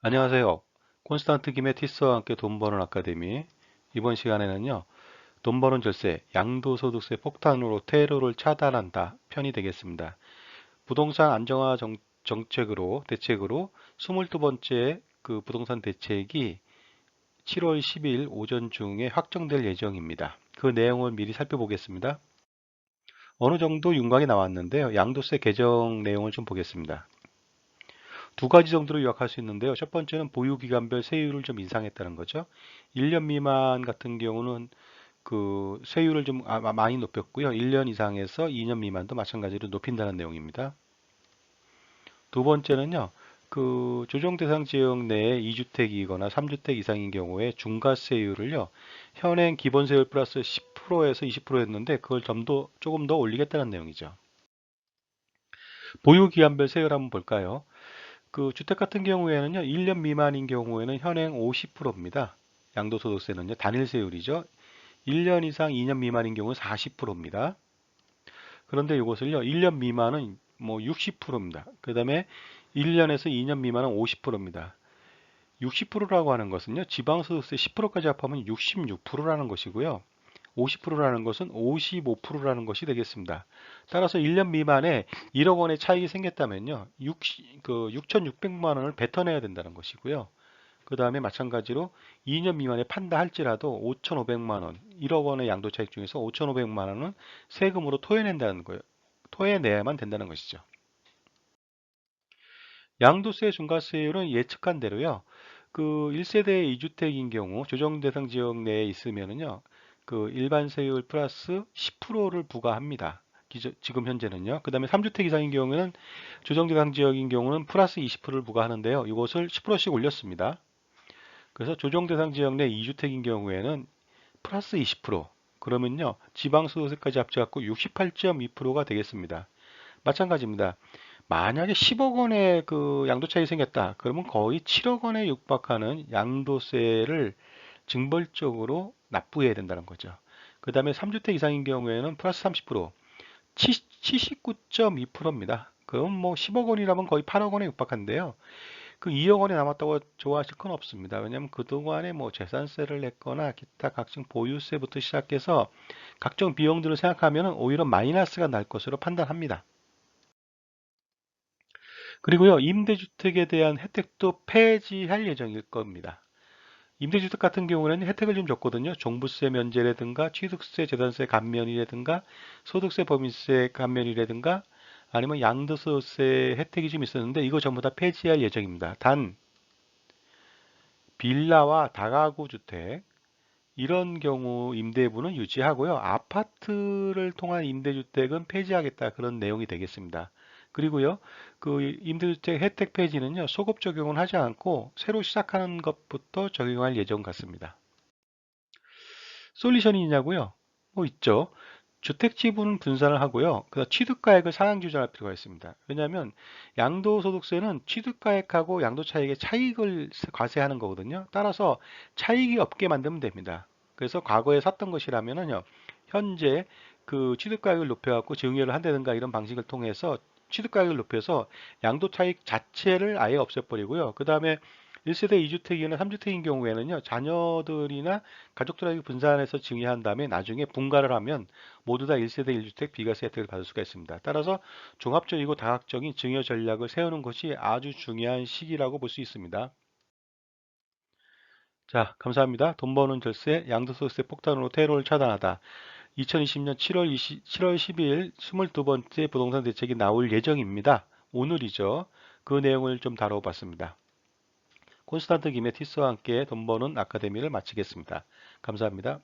안녕하세요. 콘스탄트 기메티스와 함께 돈 버는 아카데미 이번 시간에는요. 돈 버는 절세, 양도소득세 폭탄으로 테러를 차단한다 편이 되겠습니다. 부동산 안정화 정, 정책으로 대책으로 22번째 그 부동산 대책이 7월 10일 오전 중에 확정될 예정입니다. 그 내용을 미리 살펴보겠습니다. 어느 정도 윤곽이 나왔는데요. 양도세 개정 내용을 좀 보겠습니다. 두 가지 정도로 요약할 수 있는데요. 첫 번째는 보유 기간별 세율을 좀 인상했다는 거죠. 1년 미만 같은 경우는 그 세율을 좀 아, 많이 높였고요. 1년 이상에서 2년 미만도 마찬가지로 높인다는 내용입니다. 두 번째는요. 그 조정 대상 지역 내에 2주택이거나 3주택 이상인 경우에 중과세율을요. 현행 기본 세율 플러스 10%에서 20%였는데 그걸 좀 더 조금 더 올리겠다는 내용이죠. 보유 기간별 세율 한번 볼까요? 그 주택 같은 경우에는요. 1년 미만인 경우에는 현행 50%입니다. 양도소득세는요. 단일세율이죠. 1년 이상 2년 미만인 경우는 40%입니다. 그런데 이것을요. 1년 미만은 뭐 60%입니다. 그 다음에 1년에서 2년 미만은 50%입니다. 60%라고 하는 것은요. 지방소득세 10%까지 합하면 66%라는 것이고요. 50%라는 것은 55%라는 것이 되겠습니다. 따라서 1년 미만에 1억 원의 차익이 생겼다면요. 6, 그 6,600만 원을 뱉어내야 된다는 것이고요. 그 다음에 마찬가지로 2년 미만에 판다 할지라도 5,500만 원, 1억 원의 양도 차익 중에서 5,500만 원은 세금으로 토해낸다는 거예요. 토해내야만 된다는 것이죠. 양도세 중과세율은 예측한 대로요. 그 1세대 2주택인 경우 조정 대상 지역 내에 있으면은요. 그 일반 세율 플러스 10%를 부과합니다. 기저, 지금 현재는요. 그 다음에 3주택 이상인 경우에는 조정 대상 지역인 경우는 플러스 20%를 부과하는데요. 이것을 10%씩 올렸습니다. 그래서 조정 대상 지역 내 2주택인 경우에는 플러스 20% 그러면요. 지방소득세까지 합쳐갖고 68.2%가 되겠습니다. 마찬가지입니다. 만약에 10억 원의 그 양도차익이 생겼다. 그러면 거의 7억 원에 육박하는 양도세를 증벌적으로 납부해야 된다는 거죠. 그 다음에 3주택 이상인 경우에는 플러스 30%, 79.2%입니다. 그럼 뭐 10억 원이라면 거의 8억 원에 육박한데요. 그 2억 원이 남았다고 좋아하실 건 없습니다. 왜냐하면 그동안에 뭐 재산세를 냈거나 기타 각종 보유세부터 시작해서 각종 비용들을 생각하면 오히려 마이너스가 날 것으로 판단합니다. 그리고요, 임대주택에 대한 혜택도 폐지할 예정일 겁니다. 임대주택 같은 경우는 혜택을 좀 줬거든요. 종부세 면제라든가 취득세, 재산세 감면이라든가 소득세 범위세 감면이라든가 아니면 양도소득세 혜택이 좀 있었는데 이거 전부 다 폐지할 예정입니다. 단 빌라와 다가구 주택 이런 경우 임대부는 유지하고요. 아파트를 통한 임대주택은 폐지하겠다 그런 내용이 되겠습니다. 그리고요, 그 임대주택 혜택 폐지는요, 소급 적용은 하지 않고 새로 시작하는 것부터 적용할 예정 같습니다. 솔루션이 있냐고요? 뭐 있죠. 주택 지분 분산을 하고요. 그 취득가액을 상향 조정할 필요가 있습니다. 왜냐하면 양도소득세는 취득가액하고 양도차익의 차익을 과세하는 거거든요. 따라서 차익이 없게 만들면 됩니다. 그래서 과거에 샀던 것이라면은요, 현재 그 취득가액을 높여갖고 증여를 한다든가 이런 방식을 통해서 취득가격을 높여서 양도 차익 자체를 아예 없애버리고요. 그 다음에 1세대 2주택이나 3주택인 경우에는요. 자녀들이나 가족들에게 분산해서 증여한 다음에 나중에 분가를 하면 모두 다 1세대 1주택 비과세 혜택을 받을 수가 있습니다. 따라서 종합적이고 다각적인 증여 전략을 세우는 것이 아주 중요한 시기라고 볼 수 있습니다. 자, 감사합니다. 돈 버는 절세, 양도소득세 폭탄으로 테러를 차단하다. 2020년 7월, 20, 7월 12일 22번째 부동산 대책이 나올 예정입니다. 오늘이죠. 그 내용을 좀 다뤄봤습니다. 콘스탄트 김의 티스와 함께 돈 버는 아카데미를 마치겠습니다. 감사합니다.